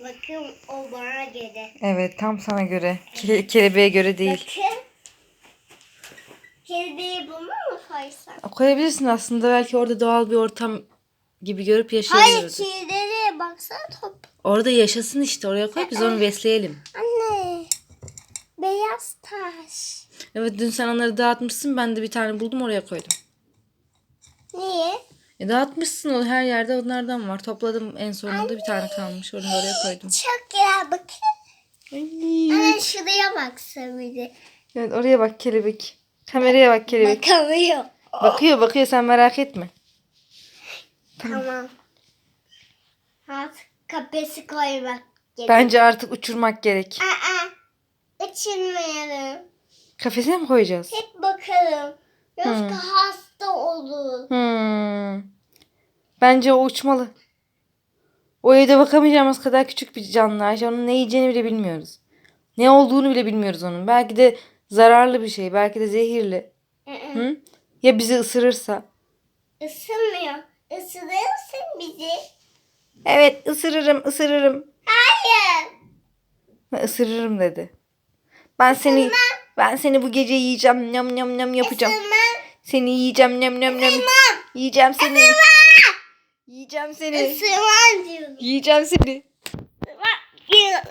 Bakın o bana göre. Evet tam sana göre. Ke- kelebeğe göre değil. Bakın. Kelebeği bunu mu koysam? Koyabilirsin aslında belki orada doğal bir ortam gibi görüp Hayır kelebeğe baksana top. Orada yaşasın işte oraya koy biz onu besleyelim. Anne. Beyaz taş. Evet dün sen onları dağıtmışsın ben de bir tane buldum oraya koydum. Niye? E dağıtmışsın o her yerde onlardan var. Topladım en sonunda bir tane kalmış. Onu oraya koydum. Çok güzel bakın. Anne şuraya baksa bir de. Evet oraya bak kelebek. Kameraya bak kelebek. Bakamıyor. Bakıyor bakıyor sen merak etme. Tamam. Artık kafesi koymak gerek. Bence artık uçurmak gerek. Aa, açılmayalım. Kafese mi koyacağız? Hep bakalım. Yoksa hasta olur. Bence o uçmalı. O evde bakamayacağımız kadar küçük bir canlı Ayşe. Onun ne yiyeceğini bile bilmiyoruz. Ne olduğunu bile bilmiyoruz onun. Belki de zararlı bir şey. Belki de zehirli. Hı. Ya bizi ısırırsa? Isınmıyor. Isırırsın bizi. Evet ısırırım ısırırım. Hayır. Isırırım dedi. Ben seni ben seni bu gece yiyeceğim. Nyam nyam nyam yapacağım. Isırmam. Seni yiyeceğim nyam nyam nyam. Yiyeceğim seni. Yiyeceğim seni. Isırmam diyorum. Yiyeceğim seni. Isırmam.